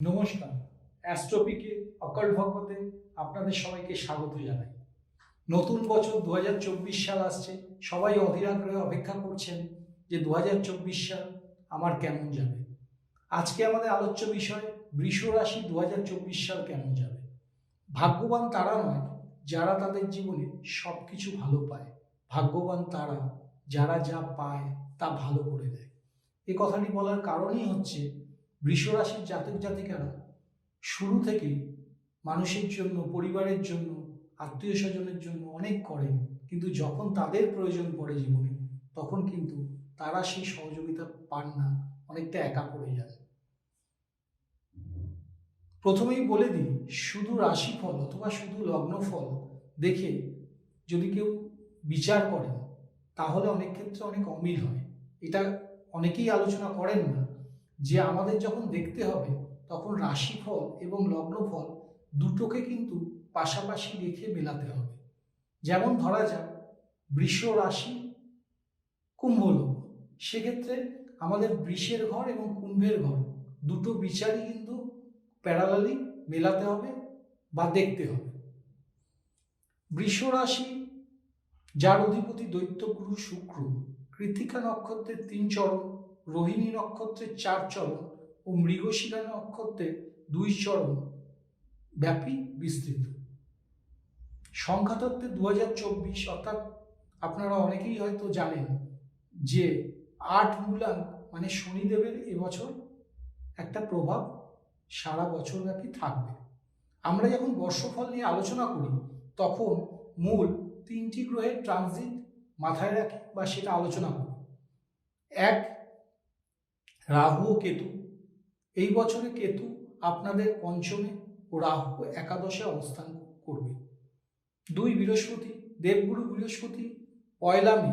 নমস্কার। অ্যাস্ট্রোপিকে অকাল ভগবতে আপনাদের সবাইকে স্বাগত জানাই। নতুন বছর দু হাজার চব্বিশ সাল আসছে। সবাই অধীর আগ্রহে অপেক্ষা করছেন যে দু হাজার চব্বিশ সাল আমার কেমন যাবে। আজকে আমাদের আলোচ্য বিষয়, বৃষ রাশি দুহাজার চব্বিশ সাল কেমন যাবে? ভাগ্যবান তারা নয় যারা তাদের জীবনে সব কিছু ভালো পায়। ভাগ্যবান তারা যারা যা পায় তা ভালো করে দেয়। এ কথাটি বলার কারণই হচ্ছে বৃষ রাশির জাতক জাতিকারা শুরু থেকে মানুষের জন্য, পরিবারের জন্য, আত্মীয় স্বজনের জন্য অনেক করেন। কিন্তু যখন তাদের প্রয়োজন পড়ে জীবনে, তখন কিন্তু তারা সেই সহযোগিতা পান না, অনেকটা একা পড়ে যায় প্রথমেই বলে দিই, শুধু রাশিফল অথবা শুধু লগ্নফল দেখে যদি কেউ বিচার করেন, তাহলে অনেক ক্ষেত্রে অনেক অমিল হয়। এটা অনেকেই আলোচনা করেন না। যে আমাদের যখন দেখতে হবে, তখন রাশিফল এবং লগ্নফল দুটোকে কিন্তু পাশাপাশি রেখে মেলাতে হবে। যেমন ধরা যাক, বৃষ রাশি, কুম্ভ লগ্ন। সেক্ষেত্রে আমাদের বৃষের ঘর এবং কুম্ভের ঘর দুটো বিচারই কিন্তু প্যারালালি মেলাতে হবে বা দেখতে হবে। বৃষ রাশি, যার অধিপতি দৈত্যগুরু শুক্র কৃতিকা নক্ষত্রের তিন চরণ রোহিণী নক্ষত্রের চার চরণ ও মৃগশিরা নক্ষত্রের দুই চরণ ব্যাপী বিস্তৃত। সংখ্যাতত্ত্বে দু হাজার চব্বিশ, অর্থাৎ আপনারা অনেকেই হয়তো জানেন যে আট মূলাঙ্ক মানে শনিদেবের এবছর একটা প্রভাব সারা বছর ব্যাপী থাকবে। আমরা যখন বর্ষফল নিয়ে আলোচনা করি, তখন মূল তিনটি গ্রহের ট্রানজিট মাথায় রাখি বা সেটা আলোচনা করি। এক রাহু ও কেতু। এই বছরে কেতু আপনাদের পঞ্চমে ও রাহু একাদশে অবস্থান করবে। দুই বৃহস্পতি, দেবগুরু বৃহস্পতি, পয়লা মে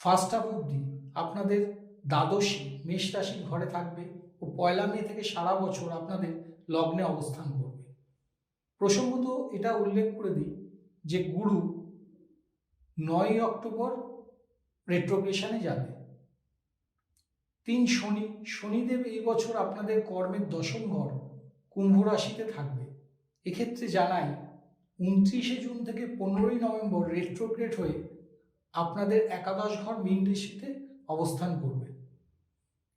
ফার্স্ট হাফ অবধি আপনাদের দ্বাদশী, মেষ রাশির ঘরে থাকবে ও পয়লা মে থেকে সারা বছর আপনাদের লগ্নে অবস্থান করবে। প্রসঙ্গত এটা উল্লেখ করে দিই যে গুরু নয় অক্টোবর রেট্রোগ্রেশনে যাবে। তিন শনি, শনিদেব এই বছর আপনাদের কর্মের দশম ঘর কুম্ভ রাশিতে থাকবে। এক্ষেত্রে জানাই, উনত্রিশে জুন থেকে পনেরোই নভেম্বর রেট্রোগ্রেড হয়ে আপনাদের একাদশ ঘর মীন রাশিতে অবস্থান করবে।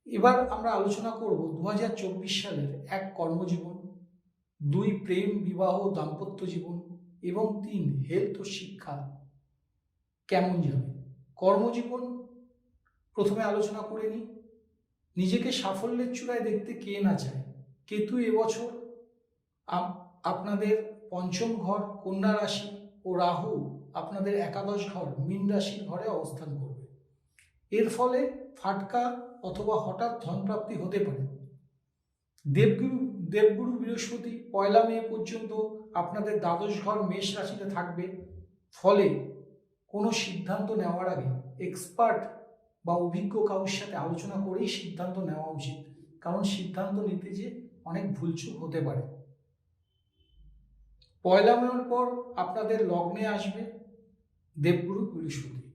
এবার আমরা আলোচনা করব দু হাজার চব্বিশ সালের এক কর্মজীবন, দুই প্রেম, বিবাহ, দাম্পত্য জীবন এবং তিন হেলথ ও শিক্ষা কেমন যাবে? কর্মজীবন প্রথমে আলোচনা করে নিই। নিজেকে সাফল্যের চূড়ায় দেখতে কে না চায়? কেতু এবছর আপনাদের পঞ্চম ঘর কন্যা রাশি ও রাহু আপনাদের একাদশ ঘর মীন রাশির ঘরে অবস্থান করবে। এর ফলে ফাটকা অথবা হঠাৎ ধনপ্রাপ্তি হতে পারে। দেবগুরু দেবগুরু বৃহস্পতি পয়লা মে পর্যন্ত আপনাদের দ্বাদশ ঘর মেষ রাশিতে থাকবে। ফলে কোনো সিদ্ধান্ত নেওয়ার আগে এক্সপার্ট বা অভিজ্ঞ কারোর সাথে আলোচনা করেই সিদ্ধান্ত নেওয়া উচিত। কারণ সিদ্ধান্ত নিতে যে অনেক ভুলচুক হতে পারে। পয়লা মেয়ের পর আপনাদের লগ্নে আসবে দেবগুরু বৃহস্পতি।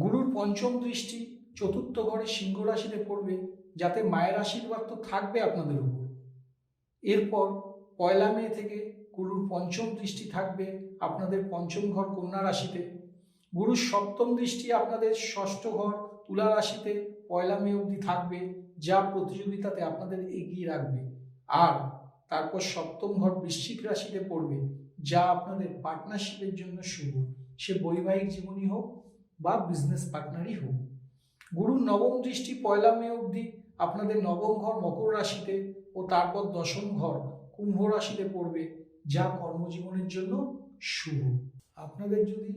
গুরুর পঞ্চম দৃষ্টি চতুর্থ ঘরে সিংহ রাশিতে পড়বে, যাতে মায়ের আশীর্বাদ তো থাকবে আপনাদের উপর। এরপর পয়লা মে থেকে গুরুর পঞ্চম দৃষ্টি থাকবে আপনাদের পঞ্চম ঘর কন্যা রাশিতে। গুরুর সপ্তম দৃষ্টি আপনাদের ষষ্ঠ ঘর তুলা রাশিতে পয়লা মে অবধি থাকবে, যা প্রতিযোগিতাতে আপনাদের এগিয়ে রাখবে। আর তারপর সপ্তম ঘর বৃশ্চিক রাশিতে পড়বে, যা আপনাদের পার্টনারশিপের জন্য শুভ। সে বৈবাহিক জীবনই হোক বা বিজনেস পার্টনারই হোক। গুরুর নবম দৃষ্টি পয়লা মে অবধি আপনাদের নবম ঘর মকর রাশিতে ও তারপর দশম ঘর কুম্ভ রাশিতে পড়বে, যা কর্মজীবনের জন্য শুভ। আপনাদের যদি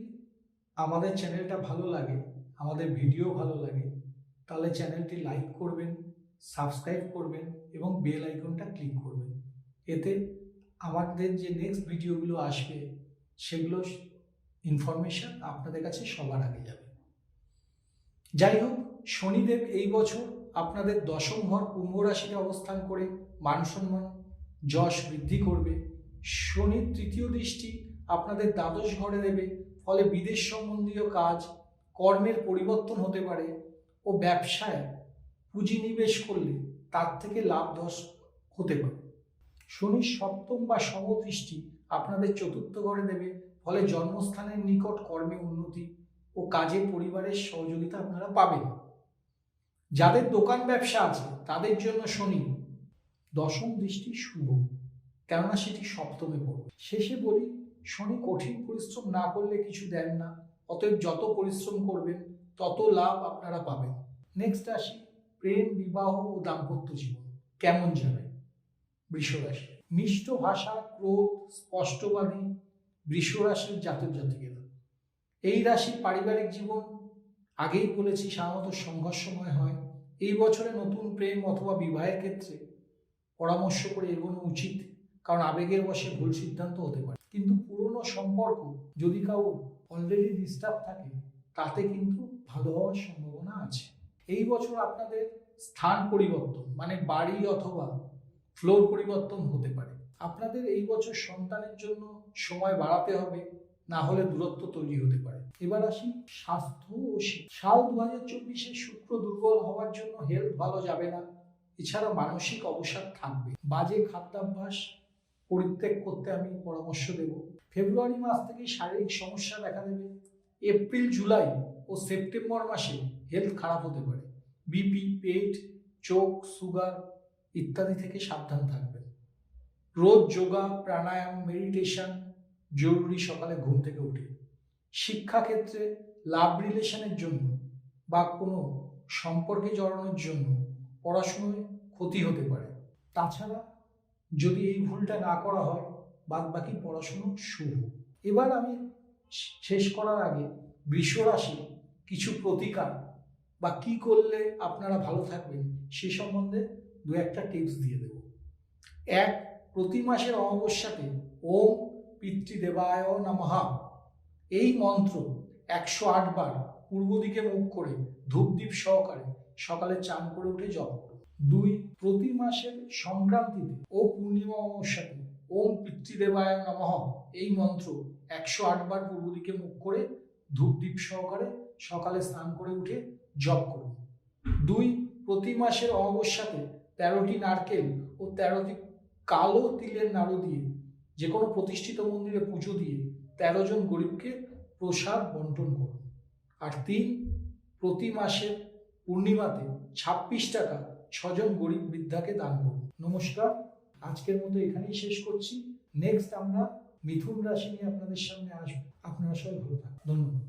আমাদের চ্যানেলটা ভালো লাগে আমাদের ভিডিও ভালো লাগে, তাহলে চ্যানেলটি লাইক করবেন, সাবস্ক্রাইব করবেন এবং বেল আইকনটা ক্লিক করবেন। এতে আমাদের যে নেক্সট ভিডিওগুলো আসবে, সেগুলো ইনফরমেশন আপনাদের কাছে সবার আগে যাবে। যাই হোক, শনিদেব এই বছর আপনাদের দশম ঘর কুম্ভ রাশিতে অবস্থান করে মান সম্মান, যশ বৃদ্ধি করবে। শনির তৃতীয় দৃষ্টি আপনাদের দ্বাদশ ঘরে দেবে, ফলে বিদেশ সম্বন্ধীয় কাজ কর্মের পরিবর্তন হতে পারে ও ব্যবসায় পুঁজি নিবেশ করলে তার থেকে লাভ ধস হতে পারে। শনির সপ্তম বা সমদৃষ্টি আপনাদের চতুর্থ ঘরে দেবে। ফলে জন্মস্থানের নিকট কর্মে উন্নতি ও কাজে পরিবারের সহযোগিতা আপনারা পাবেন। যাদের দোকান ব্যবসা আছে, তাদের জন্য শনি দশম দৃষ্টি শুভ। কেননা সেটি সপ্তমে পড়বে। শেষে বলি, শনি কঠিন পরিশ্রম না করলে কিছু দেন না। অতএব যত পরিশ্রম করবেন, তত লাভ আপনারা পাবেন। নেক্সট আসি প্রেম, বিবাহ ও দাম্পত্য জীবন। কেমন যাবে বৃষ রাশি। মিষ্ট ভাষা, ক্রোধ, স্পষ্টবাদী বৃষ রাশির জাতক জাতিকেরা। এই রাশির পারিবারিক জীবন, আগেই বলেছি সাধারণত সংঘর্ষময় হয়। এই বছরে নতুন প্রেম অথবা বিবাহের ক্ষেত্রে পরামর্শ করে এগোনো উচিত, কারণ আবেগের বশে ভুল সিদ্ধান্ত হতে পারে। কিন্তু পুরনো সম্পর্ক, যদি কাউ অলরেডি ডিস্টার্ব থাকে, তাতে কিন্তু ভালো হওয়ার সম্ভাবনা আছে। এই বছর আপনাদের স্থান পরিবর্তন মানে বাড়ি অথবা ফ্লোর পরিবর্তন হতে পারে। আপনাদের এই বছর সন্তানের জন্য সময় বাড়াতে হবে, না হলে দূরত্ব তৈরি হতে পারে। এবার আসি স্বাস্থ্য ও সাল দু হাজার চব্বিশে শুক্র দুর্বল হওয়ার জন্য হেলথ ভালো যাবে না, এছাড়া মানসিক অবসাদ থাকবে। বাজে খাদ্যাভ্যাস পরিত্যাগ করতে আমি পরামর্শ দেব। ফেব্রুয়ারি মাস থেকে শারীরিক সমস্যা দেখা দেবে। এপ্রিল, জুলাই ও সেপ্টেম্বর মাসে হেলথ খারাপ হতে পারে। বিপি পেট, চোখ সুগার ইত্যাদি থেকে সাবধান থাকবেন। রোজ যোগা, প্রাণায়াম মেডিটেশন জরুরি সকালে ঘুম থেকে উঠে। শিক্ষাক্ষেত্রে লাভ রিলেশনের জন্য বা কোনো সম্পর্কে জড়ানোর জন্য পড়াশুনোয় ক্ষতি হতে পারে। তাছাড়া যদি এই ভুলটা না করা হয় বাদ বাকি পড়াশুনো শুভ এবার আমি শেষ করার আগে বৃষ রাশি কিছু প্রতিকার বা কি করলে আপনারা ভালো থাকবেন সে সম্বন্ধে দু একটা টিপস দিয়ে দেব। এক, প্রতি মাসের অমাবস্যাতে ওম পিতৃদেবায় নমঃ। এই মন্ত্র একশো আট বার পূর্ব দিকে মুখ করে ধূপদীপ সহকারে সকালে চান করে উঠে জপ দুই, প্রতি মাসের সংক্রান্তিতে ও পূর্ণিমা অমাবস্যাতে ওম পিতৃদেবায় নমঃ। এই মন্ত্র একশো আটবার পূর্ব দিকে মুখ করে ধূপদীপ সহকারে সকালে স্নান করে উঠে জপ করুন। দুই, প্রতি মাসের অমাবস্যাতে তেরোটি নারকেল ও তেরোটি কালো তিলের নাড়ু দিয়ে যে কোনো প্রতিষ্ঠিত মন্দিরে পুজো দিয়ে তেরো জন গরিবকে প্রসাদ বন্টন করুন। আর তিন, প্রতি মাসের পূর্ণিমাতে ছাব্বিশ টাকা ছজন গরিব বৃদ্ধাকে দান করুন। নমস্কার। আজকের মতো এখানেই শেষ করছি। নেক্সট আমরা মিথুন রাশি নিয়ে আপনাদের সামনে আসব। আপনারা সবাই ভালো থাকুন। ধন্যবাদ।